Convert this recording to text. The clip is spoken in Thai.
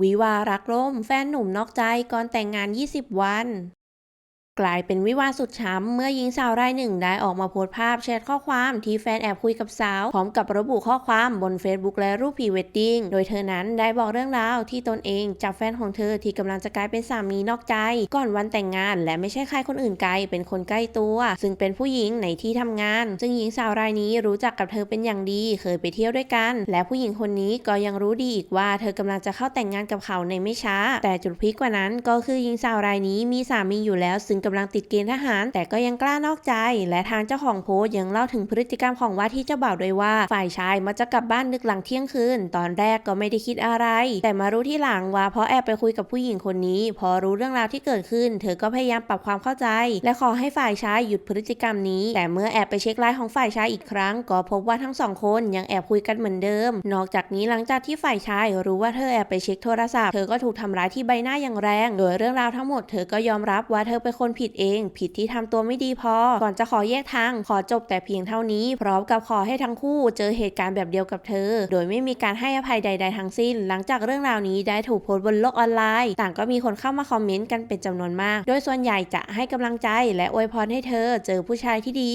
วิวารักล่มแฟนหนุ่มนอกใจก่อนแต่งงาน 20 วัน กลายเป็นวิวาสุดช้ำเมื่อหญิงสาวรายหนึ่งได้ออกมาโพสต์ภาพแชทข้อความที่แฟนแอบคุยกับสาว พร้อมกับระบุข้อความบน Facebook และรูปพรีเวดดิ้งโดยเธอนั้นได้บอกเรื่องราวที่ตนเองจับแฟนของเธอที่กำลังจะกลายเป็นสามีนอกใจ ก่อนวันแต่งงาน และไม่ใช่ใครคนอื่นไกล เป็นคนใกล้ตัว ซึ่งเป็นผู้หญิงในที่ทำงาน ซึ่งหญิงสาวรายนี้รู้จักกับเธอเป็นอย่างดีเคยไปเที่ยวด้วยกัน และผู้หญิงคนนี้ก็ยังรู้ดีอีกว่า เธอกำลังจะเข้าแต่งงานกับเขาในไม่ช้า แต่จุดพลิกกว่านั้นก็คือหญิงสาวรายนี้มีสามีอยู่แล้วซึ่งกำลังติดเกณฑ์ทหาร แต่ก็ยังกล้านอกใจ และทางเจ้าของโพสต์ยังเล่าถึงพฤติกรรมของว่าที่เจ้าบ่าวด้วยว่า ฝ่ายชายมักจะกลับบ้านดึกหลังเที่ยงคืน ตอนแรกก็ไม่ได้คิดอะไร แต่มารู้ที่หลังว่าเพราะแอบไปคุยกับผู้หญิงคนนี้ พอรู้เรื่องราวที่เกิดขึ้น เธอก็พยายามปรับความเข้าใจ และขอให้ฝ่ายชายหยุดพฤติกรรมนี้ แต่เมื่อแอบไปเช็คไลน์ของฝ่ายชายอีกครั้ง ก็พบว่าทั้งสองคนยังแอบคุยกันเหมือนเดิม นอกจากนี้หลังจากที่ฝ่ายชายรู้ว่าเธอแอบไปเช็คโทรศัพท์ เธอก็ถูกทำร้ายที่ใบหน้าอย่างแรง โดยเรื่องราวทั้งหมดเธอก็ยอมรับว่าเธอเป็นคนผิดเอง ผิดที่ทำตัวไม่ดีพอ ก่อนจะขอแยกทาง ขอจบแต่เพียงเท่านี้ พร้อมกับขอให้ทั้งคู่เจอเหตุการณ์แบบเดียวกับเธอ โดยไม่มีการให้อภัยใด ๆ ทั้งสิ้น หลังจากเรื่องราวนี้ได้ถูกโพสต์บนโลกออนไลน์ ต่างก็มีคนเข้ามาคอมเมนต์กันเป็นจำนวนมาก โดยส่วนใหญ่จะให้กำลังใจและอวยพรให้เธอเจอผู้ชายที่ดี